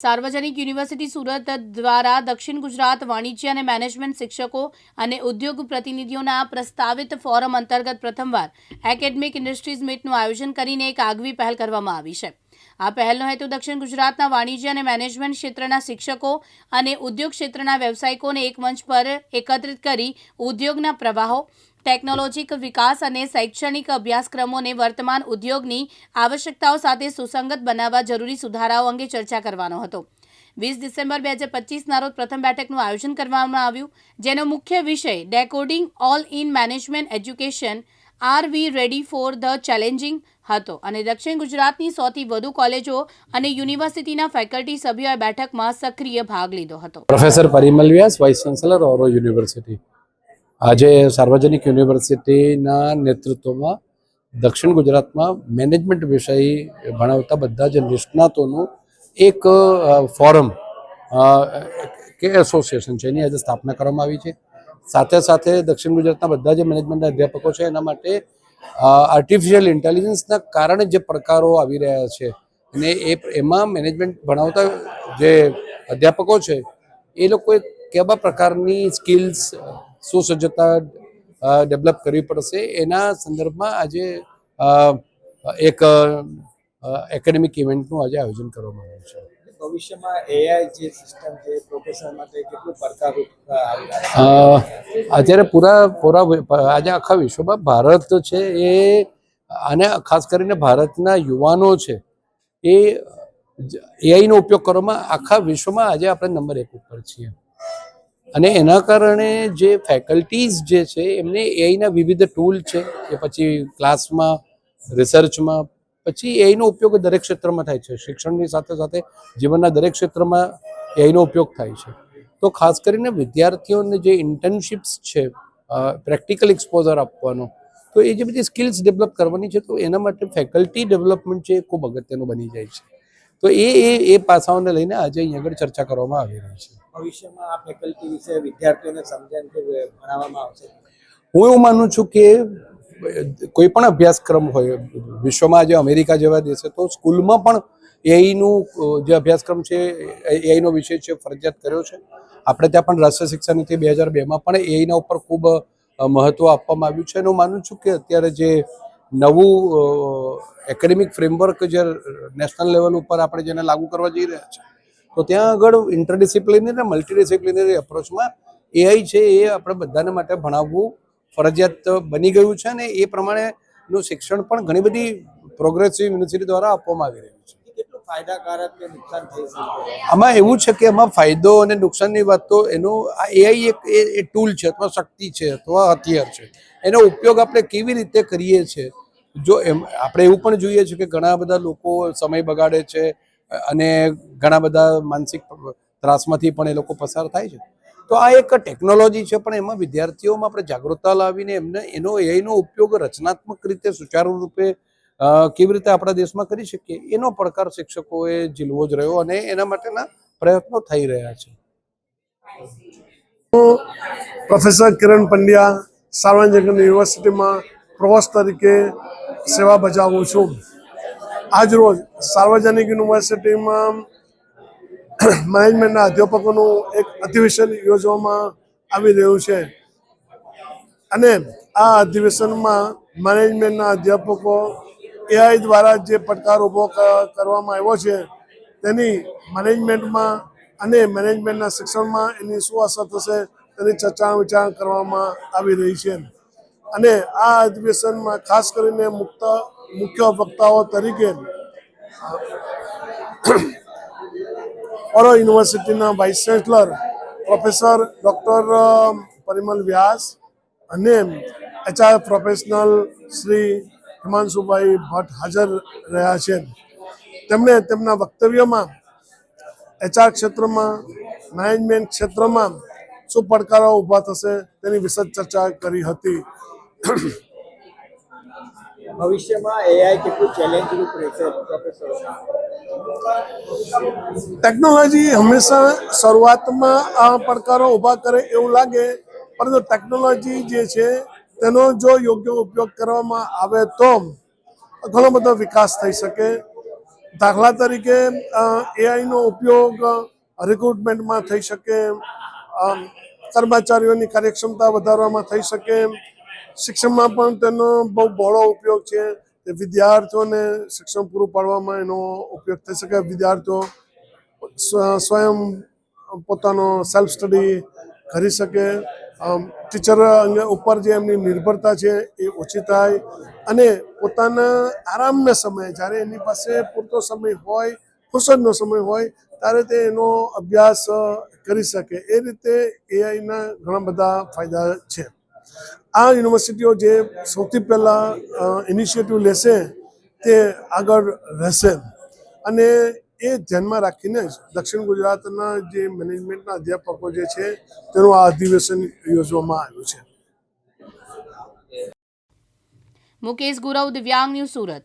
સાર્વજનિક યુનિવર્સિટી સુરત દ્વારા દક્ષિણ ગુજરાત વાણિજ્ય અને મેનેજમેન્ટ શિક્ષકો અને ઉદ્યોગ પ્રતિનિધિઓના પ્રસ્તાવિત ફોરમ અંતર્ગત પ્રથમવાર એકેડમિક ઇન્ડસ્ટ્રીઝ મીટનું આયોજન કરીને એક આગવી પહેલ કરવામાં આવી છે. આ પહેલનો હેતુ દક્ષિણ ગુજરાતના વાણિજ્ય અને મેનેજમેન્ટ ક્ષેત્રના શિક્ષકો અને ઉદ્યોગ ક્ષેત્રના વ્યવસાયિકોને એક મંચ પર એકત્રિત કરી ઉદ્યોગના પ્રવાહો ટેકનોલોજીક વિકાસ અને શૈક્ષણિક અભ્યાસક્રમોને વર્તમાન ઉદ્યોગની આવશ્યકતાઓ સાથે સુસંગત બનાવવા જરૂરી સુધારાઓ અંગે ચર્ચા કરવાનો હતો. વીસ ડિસેમ્બર બે હજાર પચીસના રોજ પ્રથમ બેઠકનું આયોજન કરવામાં આવ્યું, જેનો મુખ્ય વિષય decoding all in management education are we ready for the challenging હતો. અને દક્ષિણ ગુજરાતની સૌથી વધુ કોલેજો અને યુનિવર્સિટીના ફેકલ્ટી સભ્યોએ બેઠકમાં સક્રિય ભાગ લીધો હતો. Professor Parimal Vyas, vice chancellor Auro University. આજે સાર્વજનિક યુનિવર્સિટીના નેતૃત્વમાં દક્ષિણ ગુજરાતમાં મેનેજમેન્ટ વિષય ભણાવતા બધા જ નિષ્ણાતોનું એક ફોરમ કે એસોસિએશન છે. એની આજે સ્થાપના કરવામાં આવી છે. સાથે સાથે દક્ષિણ ગુજરાતના બધા જે મેનેજમેન્ટના અધ્યાપકો છે. એના માટે આર્ટિફિશિયલ ઇન્ટેલિજન્સના કારણે જે પડકારો આવી રહ્યા છે અને એ, એમાં મેનેજમેન્ટ ભણાવતા જે અધ્યાપકો છે, એ લોકોએ કેવા પ્રકારની સ્કિલ્સ સુસજ્જતા ડેવલપ કરવી પડશે. એના સંદર્ભમાં આજે એક એકેડેમિક ઇવેન્ટનું આજે આયોજન કરવામાં આવ્યું છે. ભવિષ્યમાં એઆઈ જે સિસ્ટમ પ્રોફેશનલ માટે કેટલું પડકારરૂપ અત્યારે પૂરા પૂરા આજે આખા વિશ્વમાં ભારત છે એ અને ખાસ કરીને ભારતના યુવાનો છે એ એઆઈનો ઉપયોગ કરવામાં આખા વિશ્વમાં આજે આપણે નંબર એક ઉપર છીએ. અને એના કારણે જે ફેકલ્ટીઝ જે છે, એમને એઆઈના વિવિધ ટૂલ છે, કે પછી ક્લાસમાં રિસર્ચમાં પછી એઆઈનો ઉપયોગ દરેક ક્ષેત્રમાં થાય છે. શિક્ષણની સાથે સાથે જીવનના દરેક ક્ષેત્રમાં એઆઈનો ઉપયોગ થાય છે. તો ખાસ કરીને વિદ્યાર્થીઓને જે ઇન્ટર્નશિપ્સ છે પ્રેક્ટિકલ એક્સપોઝર આપવાનો, તો એ જે બધી સ્કિલ્સ ડેવલપ કરવાની છે, તો એના માટે ફેકલ્ટી ડેવલપમેન્ટ છે એ ખૂબ અગત્યનું બની જાય છે. તો એ એ એ પાસાઓને લઈને આજે અહીં આગળ ચર્ચા કરવામાં આવી રહી છે. ભવિષ્યમાં આ ફેકલ્ટી વિશે વિદ્યાર્થીઓને સમજણ કે ભણાવવામાં આવશે? હું એવું માનું છું કે કોઈ પણ અભ્યાસક્રમ હોય વિશ્વમાં આજે અમેરિકા જેવા દેશે તો સ્કૂલમાં પણ એઆઈનું જે અભ્યાસક્રમ છે એઆઈનો વિષય છે ફરજિયાત કર્યો છે. આપણે ત્યાં પણ રાષ્ટ્રીય શિક્ષા નીતિ બે હજાર બેમાં પણ એઆઈના ઉપર ખૂબ મહત્ત્વ મહત્વ આપવામાં આવ્યું છે. હું માનું છું કે અત્યારે જે નવું એકેડેમિક ફ્રેમવર્ક જે નેશનલ લેવલ ઉપર આપણે જેને લાગુ કરવા જઈ રહ્યા છે, તો ત્યાં આગળ ઇન્ટરડિસિપ્લિનરી અને મલ્ટીડિસિપ્લિનરી એપ્રોચમાં એઆઈ છે એ આપણે બધાને માટે ભણાવવું ફરજિયાત બની ગયું છે અને એ પ્રમાણેનું શિક્ષણ પણ ઘણી બધી પ્રોગ્રેસિવ યુનિવર્સિટી દ્વારા આપવામાં આવી રહ્યું છે. ફાયદાકારક કે નુકસાન થઈ શકે? આમાં એવું છે કે એમાં ફાયદો અને નુકસાનની વાત તો એનું આ એઆઈ એક એ ટૂલ છે અથવા શક્તિ છે અથવા હથિયાર છે. એનો ઉપયોગ આપણે કેવી રીતે કરીએ છીએ જો એમ, આપણે એવું પણ જોઈએ છે કે ઘણા બધા લોકો સમય બગાડે છે અને ઘણા બધા માનસિક ત્રાસમાંથી પણ એ લોકો પસાર થાય છે. તો આ એક ટેકનોલોજી છે પણ એમાં વિદ્યાર્થીઓમાં આપણે જાગૃતતા લાવીને એમને એનો એઆઈનો ઉપયોગ રચનાત્મક રીતે, સુચારુ રૂપે કેવી રીતે આપણા દેશમાં કરી શકીએ, એનો પડકાર શિક્ષકોએ ઝીલવો જ રહ્યો અને એના માટેના પ્રયત્નો થઈ રહ્યા છે. પ્રોફેસર કિરણ પંડ્યા સાર્વજનિક યુનિવર્સિટીમાં પ્રોવોસ્ટ તરીકે સેવા બજાવું છું. આજરોજ સાર્વજનિક યુનિવર્સિટીમાં મેનેજમેન્ટના અધ્યાપકોનું એક અધિવેશન યોજવામાં આવી રહ્યું છે. અને આ અધિવેશનમાં મેનેજમેન્ટના અધ્યાપકો એઆઈ દ્વારા જે પડકાર ઊભો કરવામાં આવ્યો છે, તેની મેનેજમેન્ટમાં અને મેનેજમેન્ટના શિક્ષણમાં એની શું અસર થશે, તેની ચર્ચા વિચારણા કરવામાં આવી રહી છે. અને આ અધિવેશનમાં ખાસ કરીને મુક્ત, મુખ્ય વક્તાઓ તરીકે, ઓરો યુનિવર્સિટીના vice chancellor professor doctor Parimal Vyas અને એચઆર પ્રોફેશનલ શ્રી હિમાંશુભાઈ ભટ્ટ હાજર રહ્યા છે. તેમણે તેમના વક્તવ્યમાં એચઆર ક્ષેત્રમાં મેનેજમેન્ટ ક્ષેત્રમાં શું પડકારો ઊભા થશે તેની વિશદ ચર્ચા કરી હતી. ભવિષ્યમાં એઆઈ કેટલું ચેલેન્જરૂપ રહેશે પ્રોફેસરો ટેકનોલોજી હંમેશા શરૂઆતમાં આ પડકારો ઊભા કરે એવું લાગે પરંતુ ટેકનોલોજી જે છે તેનો જો યોગ્ય ઉપયોગ કરવામાં આવે તો ઘણો બધો વિકાસ થઈ શકે. દાખલા તરીકે એઆઈનો ઉપયોગ રિક્રુટમેન્ટમાં થઈ શકે કર્મચારીઓની કાર્યક્ષમતા વધારવામાં થઈ શકે. શિક્ષણમાં પણ તેનો બહુ બહોળો ઉપયોગ છે. વિદ્યાર્થીઓને શિક્ષણ પૂરું પાડવામાં એનો ઉપયોગ થઈ શકે. વિદ્યાર્થીઓ સ્વ- સ્વયં પોતાનો સેલ્ફ સ્ટડી કરી શકે. ટીચર ઉપર જે એમની નિર્ભરતા છે એ ઓછી થાય અને પોતાના આરામના સમયે જ્યારે એની પાસે પૂરતો સમય હોય, ફુરસદનો સમય હોય, ત્યારે તે એનો અભ્યાસ કરી શકે. એ રીતે એઆઈના ઘણા બધા ફાયદા છે. આ યુનિવર્સિટીઓ જે સૌથી પહેલાં ઇનિશિયેટિવ લેશે તે આગળ રહેશે. અને એ ધ્યાનમાં રાખીને જ દક્ષિણ ગુજરાતના જે મેનેજમેન્ટના અધ્યાપકો જે છે, તેનું આ અધિવેશન યોજવામાં આવ્યું છે. મુકેશ ગુરવ, દિવ્યાંગ ન્યૂઝ સુરત.